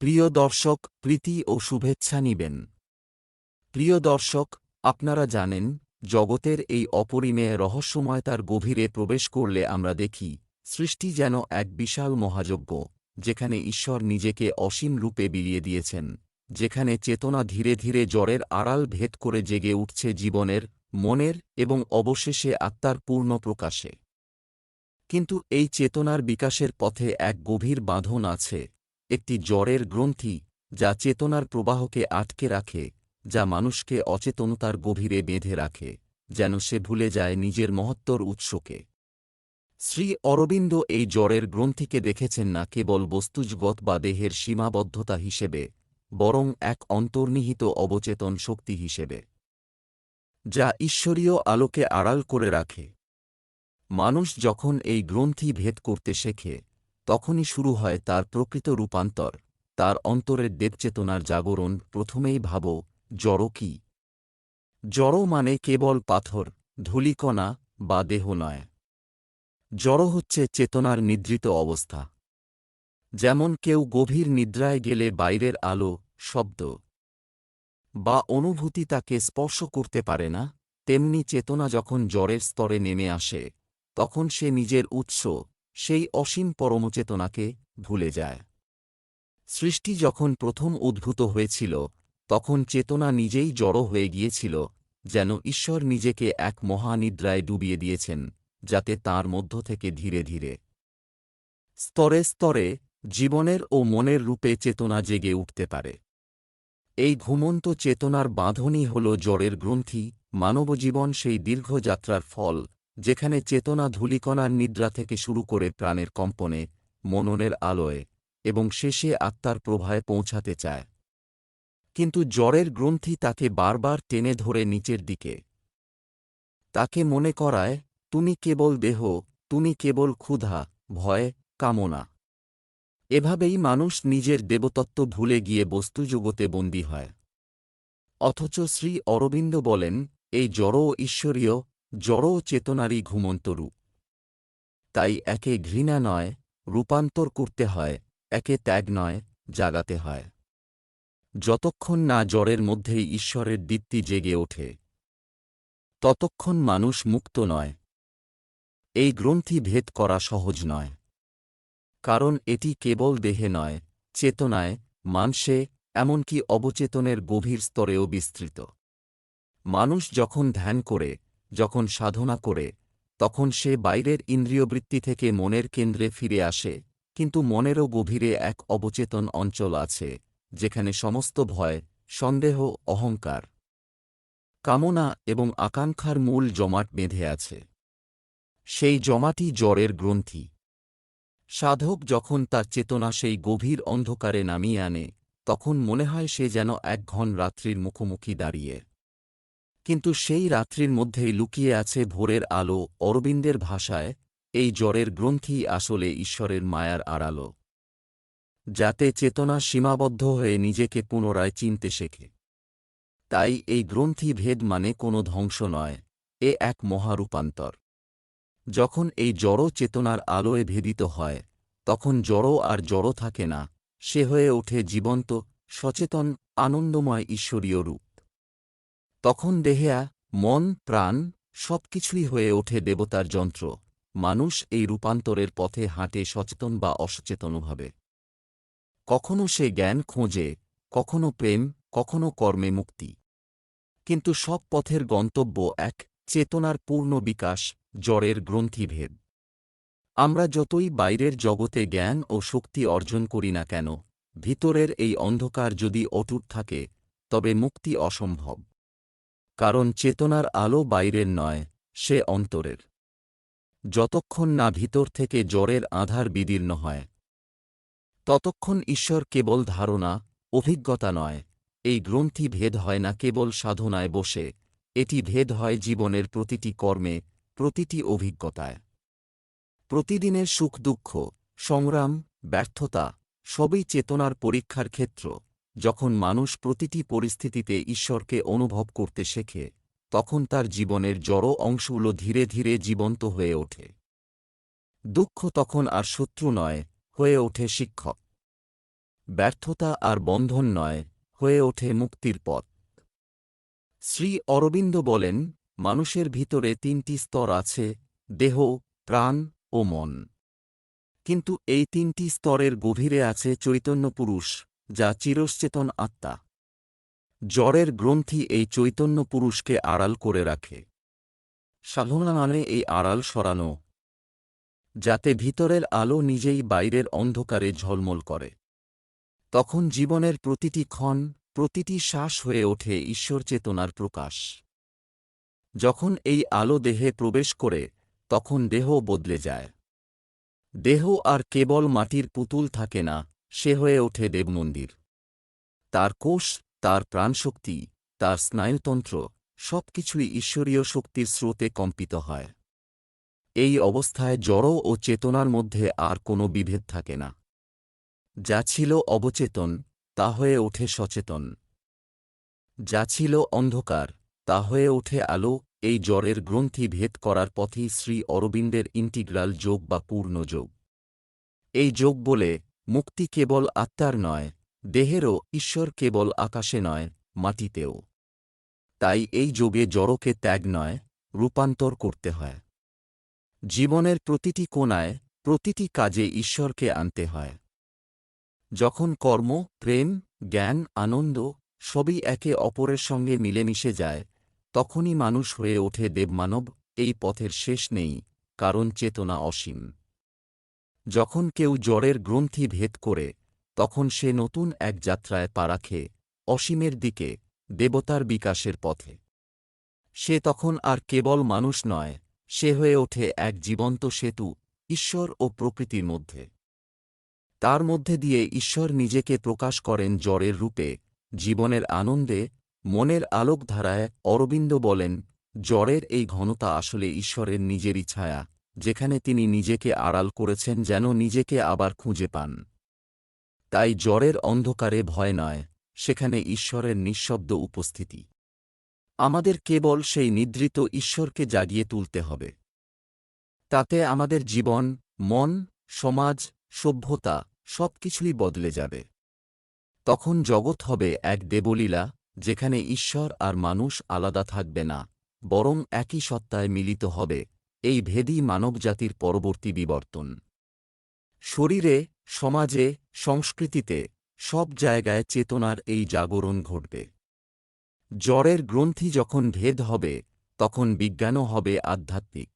প্রিয় দর্শক, প্রীতি ও শুভেচ্ছা নিবেন। প্রিয় দর্শক, আপনারা জানেন, জগতের এই অপরিমেয় রহস্যময়তার গভীরে প্রবেশ করলে আমরা দেখি, সৃষ্টি যেন এক বিশাল মহাযজ্ঞ, যেখানে ঈশ্বর নিজেকে অসীম রূপে বিলিয়ে দিয়েছেন, যেখানে চেতনা ধীরে ধীরে জ্বরের আড়াল ভেদ করে জেগে উঠছে জীবনের, মনের এবং অবশেষে আত্মার পূর্ণ প্রকাশে। কিন্তু এই চেতনার বিকাশের পথে এক গভীর বাঁধন আছে একটি জ্বরের গ্রন্থি যা চেতনার প্রবাহকে আটকে রাখে, যা মানুষকে অচেতনতার গভীরে বেঁধে রাখে, যেন সে ভুলে যায় নিজের মহত্তর উৎসকে। শ্রী অরবিন্দ এই জ্বরের গ্রন্থিকে দেখেছেন না কেবল বস্তুজগত বা দেহের সীমাবদ্ধতা হিসেবে, বরং এক অন্তর্নিহিত অবচেতন শক্তি হিসেবে, যা ঈশ্বরীয় আলোকে আড়াল করে রাখে। মানুষ যখন এই গ্রন্থি ভেদ করতে শেখে তখনই শুরু হয় তার প্রকৃত রূপান্তর, তার অন্তরের দেবচেতনার জাগরণ, প্রথমেই ভাব, জড় কি? জড় মানে কেবল পাথর, ধূলিকণা বা দেহ নয়। জড় হচ্ছে চেতনার নিদ্রিত অবস্থা। যেমন কেউ গভীর নিদ্রায় গেলে বাইরের আলো, শব্দ বা অনুভূতি তাকে স্পর্শ করতে পারে না, তেমনি চেতনা যখন জ্বরের স্তরে নেমে আসে, তখন সে নিজের উৎস সেই অসীম পরমচেতনাকে ভুলে যায়। সৃষ্টি যখন প্রথম উদ্ভূত হয়েছিল, তখন চেতনা নিজেই জড়ো হয়ে গিয়েছিল, যেন ঈশ্বর নিজেকে এক মহানিদ্রায় ডুবিয়ে দিয়েছেন, যাতে তার মধ্য থেকে ধীরে ধীরে। স্তরে স্তরে জীবনের ও মনের রূপে চেতনা জেগে উঠতে পারে। এই ঘুমন্ত চেতনার বাঁধনই হল জ্বরের গ্রন্থি, মানবজীবন সেই দীর্ঘ যাত্রার ফল। যেখানে চেতনা ধূলিকণার নিদ্রা থেকে শুরু করে প্রাণের কম্পনে, মননের আলোয়, এবং শেষে আত্মার প্রভায় পৌঁছাতে চায়। কিন্তু জ্বরের গ্রন্থি তাকে বারবার টেনে ধরে নিচের দিকে। তাকে মনে করায়, তুমি কেবল দেহ, তুমি কেবল ক্ষুধা, ভয়, কামনা। এভাবেই মানুষ নিজের দেবতত্ত্ব ভুলে গিয়ে বস্তুজগতে বন্দী হয়। অথচ শ্রী অরবিন্দ বলেন, এই জড় ঈশ্বরীয় জড় চেতনারই ঘুমন্ত রূপ। তাই একে ঘৃণা নয়, রূপান্তর করতে হয়, একে ত্যাগ নয়, জাগাতে হয়। যতক্ষণ না জ্বরের মধ্যেই ঈশ্বরের দীপ্তি জেগে ওঠে, ততক্ষণ মানুষ মুক্ত নয়। এই গ্রন্থি ভেদ করা সহজ নয়। কারণ এটি কেবল দেহে নয়, চেতনায়, মানসে, এমনকি অবচেতনের গভীর স্তরেও বিস্তৃত। মানুষ যখন ধ্যান করে যখন সাধনা করে, তখন সে বাইরের ইন্দ্রিয়বৃত্তি থেকে মনের কেন্দ্রে ফিরে আসে, কিন্তু মনেরও গভীরে এক অবচেতন অঞ্চল আছে, যেখানে সমস্ত ভয়, সন্দেহ, অহংকার, কামনা এবং আকাঙ্ক্ষার মূল জমাট বেঁধে আছে। সেই জমাটি জ্বরের গ্রন্থি। সাধক যখন তার চেতনা সেই গভীর অন্ধকারে নামিয়ে আনে, তখন মনে হয় সে যেন এক ঘন রাত্রির মুখোমুখি দাঁড়িয়ে। কিন্তু সেই রাত্রির মধ্যেই লুকিয়ে আছে ভোরের আলো অরবিন্দের ভাষায়, এই জ্বরের গ্রন্থি আসলে ঈশ্বরের মায়ার আড়ালো। যাতে চেতনা সীমাবদ্ধ হয়ে নিজেকে পুনরায় চিনতে শেখে। তাই এই গ্রন্থি ভেদ মানে কোনো ধ্বংস নয়, এ এক মহারূপান্তর। যখন এই জড় চেতনার আলোয় ভেদিত হয়, তখন জড় আর জড় থাকে না, সে হয়ে ওঠে জীবন্ত, সচেতন, আনন্দময় ঈশ্বরীয় রূপ। তখন দেহেয়া, মন, প্রাণ সবকিছুই হয়ে ওঠে দেবতার যন্ত্র। মানুষ এই রূপান্তরের পথে হাঁটে সচেতন বা অসচেতনভাবে কখনো সে জ্ঞান খোঁজে, কখনো প্রেম, কখনো কর্মে মুক্তি। কিন্তু সব পথের গন্তব্য এক চেতনার পূর্ণ বিকাশ, জ্বরের গ্রন্থিভেদ। আমরা যতই বাইরের জগতে জ্ঞান ও শক্তি অর্জন করি না কেন, ভিতরের এই অন্ধকার যদি অটুট থাকে, তবে মুক্তি অসম্ভব। কারণ চেতনার আলো বাইরের নয়, সে অন্তরের। যতক্ষণ না ভিতর থেকে জ্বরের আধার বিদীর্ণ হয়, ততক্ষণ ঈশ্বর কেবল ধারণা, অভিজ্ঞতা নয়। এই গ্রন্থি ভেদ হয় না কেবল সাধনায় বসে, এটি ভেদ হয় জীবনের প্রতিটি কর্মে, প্রতিটি অভিজ্ঞতায়। প্রতিদিনের সুখ দুঃখ সংগ্রাম, ব্যর্থতা, সবই চেতনার পরীক্ষার ক্ষেত্র। যখন মানুষ প্রতিটি পরিস্থিতিতে ঈশ্বরকে অনুভব করতে শেখে, তখন তার জীবনের জড় অংশগুলো ধীরে ধীরে জীবন্ত হয়ে ওঠে। দুঃখ তখন আর শত্রু নয়, হয়ে ওঠে শিক্ষক। ব্যর্থতা আর বন্ধন নয়, হয়ে ওঠে মুক্তির পথ। শ্রী অরবিন্দ বলেন, মানুষের ভিতরে তিনটি স্তর আছে, দেহ, প্রাণ ও মন। কিন্তু এই তিনটি স্তরের গভীরে আছে চৈতন্য পুরুষ। যা চিরশ্চেতন আত্মা। জ্বরের গ্রন্থি এই চৈতন্য পুরুষকে আড়াল করে রাখে। সাধনা এই আড়াল সরানো, যাতে ভিতরের আলো নিজেই বাইরের অন্ধকারে ঝলমল করে। তখন জীবনের প্রতিটি ক্ষণ, প্রতিটি শ্বাস হয়ে ওঠে ঈশ্বর চেতনার প্রকাশ। যখন এই আলো দেহে প্রবেশ করে, তখন দেহ বদলে যায়। দেহ আর কেবল মাটির পুতুল থাকে না সে হয়ে ওঠে দেবমন্দির তার কোষ, তার প্রাণশক্তি, তার স্নায়ুতন্ত্র সবকিছুই ঈশ্বরীয় শক্তির স্রোতে কম্পিত হয়। এই অবস্থায় জড় ও চেতনার মধ্যে আর কোনো বিভেদ থাকে না। যা ছিল অবচেতন, তা হয়ে ওঠে সচেতন। যা ছিল অন্ধকার, তা হয়ে ওঠে আলো, এই জ্বরের গ্রন্থি ভেদ করার পথেই শ্রী অরবিন্দের ইন্টিগ্রাল যোগ বা পূর্ণ যোগ। এই যোগ বলে মুক্তি কেবল আত্মার নয়, দেহেরও ঈশ্বর কেবল আকাশে নয়, মাটিতেও। তাই এই যোগে জড়কে ত্যাগ নয়, রূপান্তর করতে হয়। জীবনের প্রতিটি কোণায়, প্রতিটি কাজে ঈশ্বরকে আনতে হয়। যখন কর্ম, প্রেম, জ্ঞান, আনন্দ সবই একে অপরের সঙ্গে মিলেমিশে যায়, তখনই মানুষ হয়ে ওঠে দেবমানব, এই পথের শেষ নেই, কারণ চেতনা অসীম। যখন কেউ জ্বরের গ্রন্থি ভেদ করে, তখন সে নতুন এক যাত্রায় পা রাখে অসীমের দিকে, দেবতার বিকাশের পথে। সে তখন আর কেবল মানুষ নয়, সে হয়ে ওঠে এক জীবন্ত সেতু, ঈশ্বর ও প্রকৃতির মধ্যে। তার মধ্যে দিয়ে ঈশ্বর নিজেকে প্রকাশ করেন জ্বরের রূপে, জীবনের আনন্দে, মনের আলোকধারায় অরবিন্দ বলেন, জ্বরের এই ঘনতা আসলে ঈশ্বরের নিজেরই ছায়া। যেখানে তিনি নিজেকে আড়াল করেছেন যেন নিজেকে আবার খুঁজে পান। তাই জ্বরের অন্ধকারে ভয় নয়, সেখানে ঈশ্বরের নিঃশব্দ উপস্থিতি। আমাদের কেবল সেই নিদ্রিত ঈশ্বরকে জাগিয়ে তুলতে হবে। তাতে আমাদের জীবন, মন, সমাজ, সভ্যতা সবকিছুই বদলে যাবে। তখন জগৎ হবে এক দেবলীলা, যেখানে ঈশ্বর আর মানুষ আলাদা থাকবে না, বরং একই সত্তায় মিলিত হবে। এই ভেদী মানবজাতির পরবর্তী বিবর্তন। শরীরে, সমাজে, সংস্কৃতিতে, সব জায়গায় চেতনার এই জাগরণ ঘটবে। জ্বরের গ্রন্থি যখন ভেদ হবে, তখন বিজ্ঞানও হবে আধ্যাত্মিক।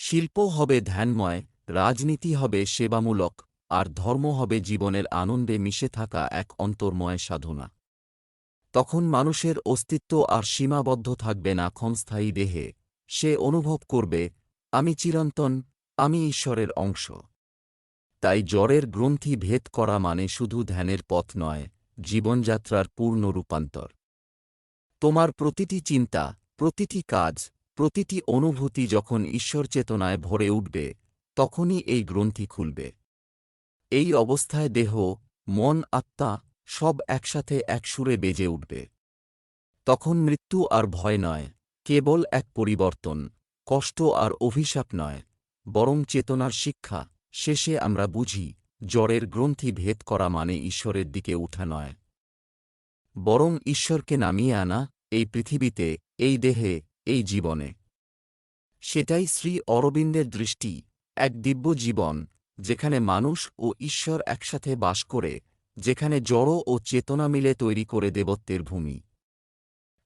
শিল্প হবে ধ্যানময়, রাজনীতি হবে সেবামূলক, আর ধর্ম হবে জীবনের আনন্দে মিশে থাকা এক অন্তর্ময় সাধনা। তখন মানুষের অস্তিত্ব আর সীমাবদ্ধ থাকবে না ক্ষণস্থায়ী দেহে। সে অনুভব করবে, আমি চিরন্তন, আমি ঈশ্বরের অংশ। তাই জ্বরের গ্রন্থি ভেদ করা মানে শুধু ধ্যানের পথ নয়, জীবনযাত্রার পূর্ণ রূপান্তর। তোমার প্রতিটি চিন্তা, প্রতিটি কাজ, প্রতিটি অনুভূতি যখন ঈশ্বর চেতনায় ভরে উঠবে, তখনই এই গ্রন্থি খুলবে। এই অবস্থায় দেহ, মন, আত্মা সব একসাথে একসুরে বেজে উঠবে। তখন মৃত্যু আর ভয় নয়। কেবল এক পরিবর্তন, কষ্ট আর অভিশাপ নয়, বরং চেতনার শিক্ষা, শেষে আমরা বুঝি, জ্বরের গ্রন্থি ভেদ করা মানে ঈশ্বরের দিকে উঠা নয়। বরং ঈশ্বরকে নামিয়ে আনা, এই পৃথিবীতে, এই দেহে, এই জীবনে। সেটাই শ্রী অরবিন্দের দৃষ্টি, এক দিব্য জীবন, যেখানে মানুষ ও ঈশ্বর একসাথে বাস করে, যেখানে জড় ও চেতনা মিলে তৈরি করে দেবত্বের ভূমি।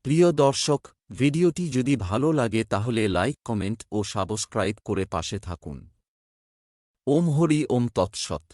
প্রিয় দর্শক ভিডিওটি যদি ভালো লাগে তাহলে লাইক, কমেন্ট ও সাবস্ক্রাইব করে পাশে থাকুন। ওম হরি ওম তৎসৎ।